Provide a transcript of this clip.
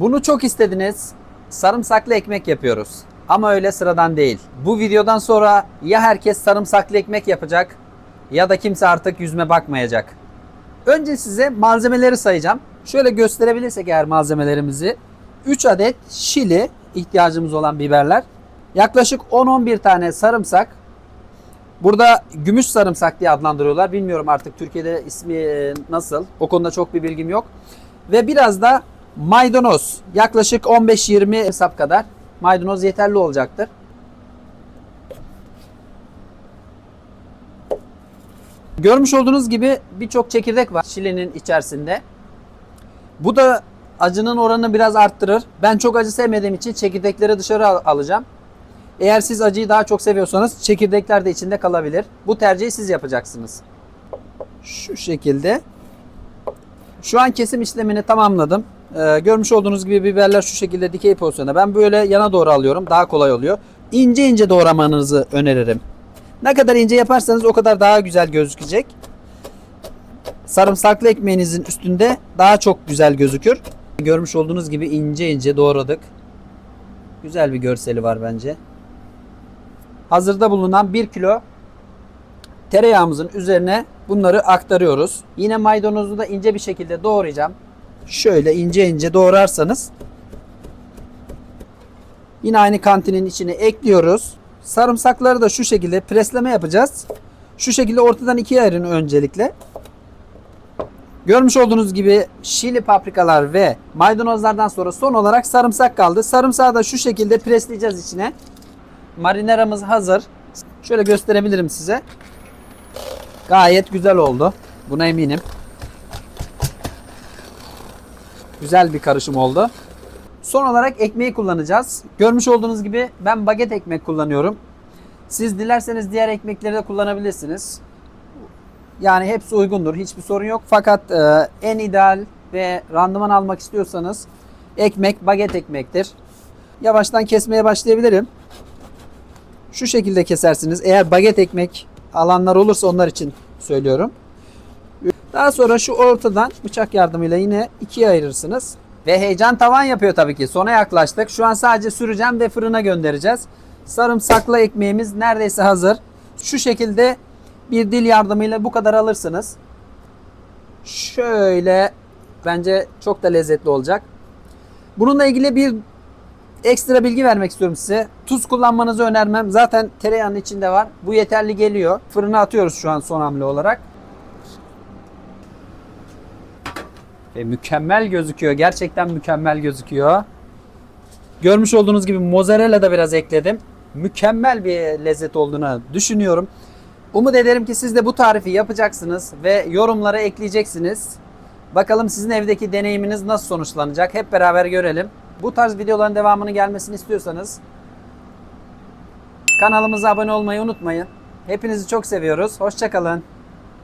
Bunu çok istediniz. Sarımsaklı ekmek yapıyoruz. Ama öyle sıradan değil. Bu videodan sonra ya herkes sarımsaklı ekmek yapacak ya da kimse artık yüzme bakmayacak. Önce size malzemeleri sayacağım. Şöyle gösterebilirsek eğer malzemelerimizi. 3 adet şili ihtiyacımız olan biberler. Yaklaşık 10-11 tane sarımsak. Burada gümüş sarımsak diye adlandırıyorlar. Bilmiyorum artık Türkiye'de ismi e, nasıl. O konuda çok bir bilgim yok. Ve biraz da maydanoz. Yaklaşık 15-20 hesap kadar. Maydanoz yeterli olacaktır. Görmüş olduğunuz gibi birçok çekirdek var şilinin içerisinde. Bu da acının oranını biraz arttırır. Ben çok acı sevmediğim için çekirdekleri dışarı al- alacağım. Eğer siz acıyı daha çok seviyorsanız çekirdekler de içinde kalabilir. Bu tercihi siz yapacaksınız. Şu şekilde. Şu an kesim işlemini tamamladım. Ee, görmüş olduğunuz gibi biberler şu şekilde dikey pozisyonda. Ben böyle yana doğru alıyorum. Daha kolay oluyor. İnce ince doğramanızı öneririm. Ne kadar ince yaparsanız o kadar daha güzel gözükecek. Sarımsaklı ekmeğinizin üstünde daha çok güzel gözükür. Görmüş olduğunuz gibi ince ince doğradık. Güzel bir görseli var bence. Hazırda bulunan 1 kilo tereyağımızın üzerine bunları aktarıyoruz. Yine maydanozu da ince bir şekilde doğrayacağım. Şöyle ince ince doğrarsanız yine aynı kantinin içine ekliyoruz. Sarımsakları da şu şekilde presleme yapacağız. Şu şekilde ortadan ikiye ayırın öncelikle. Görmüş olduğunuz gibi şili paprikalar ve maydanozlardan sonra son olarak sarımsak kaldı. Sarımsağı da şu şekilde presleyeceğiz içine. Marineramız hazır. Şöyle gösterebilirim size. Gayet güzel oldu. Buna eminim. Güzel bir karışım oldu. Son olarak ekmeği kullanacağız. Görmüş olduğunuz gibi ben baget ekmek kullanıyorum. Siz dilerseniz diğer ekmekleri de kullanabilirsiniz. Yani hepsi uygundur. Hiçbir sorun yok. Fakat e, en ideal ve randıman almak istiyorsanız ekmek baget ekmektir. Yavaştan kesmeye başlayabilirim. Şu şekilde kesersiniz. Eğer baget ekmek alanlar olursa onlar için söylüyorum. Daha sonra şu ortadan bıçak yardımıyla yine ikiye ayırırsınız. Ve heyecan tavan yapıyor tabii ki. Sona yaklaştık. Şu an sadece süreceğim ve fırına göndereceğiz. Sarımsaklı ekmeğimiz neredeyse hazır. Şu şekilde bir dil yardımıyla bu kadar alırsınız. Şöyle bence çok da lezzetli olacak. Bununla ilgili bir ekstra bilgi vermek istiyorum size. Tuz kullanmanızı önermem. Zaten tereyağının içinde var. Bu yeterli geliyor. Fırına atıyoruz şu an son hamle olarak. Ve mükemmel gözüküyor. Gerçekten mükemmel gözüküyor. Görmüş olduğunuz gibi mozzarella da biraz ekledim. Mükemmel bir lezzet olduğunu düşünüyorum. Umut ederim ki siz de bu tarifi yapacaksınız ve yorumlara ekleyeceksiniz. Bakalım sizin evdeki deneyiminiz nasıl sonuçlanacak? Hep beraber görelim. Bu tarz videoların devamını gelmesini istiyorsanız kanalımıza abone olmayı unutmayın. Hepinizi çok seviyoruz. Hoşçakalın.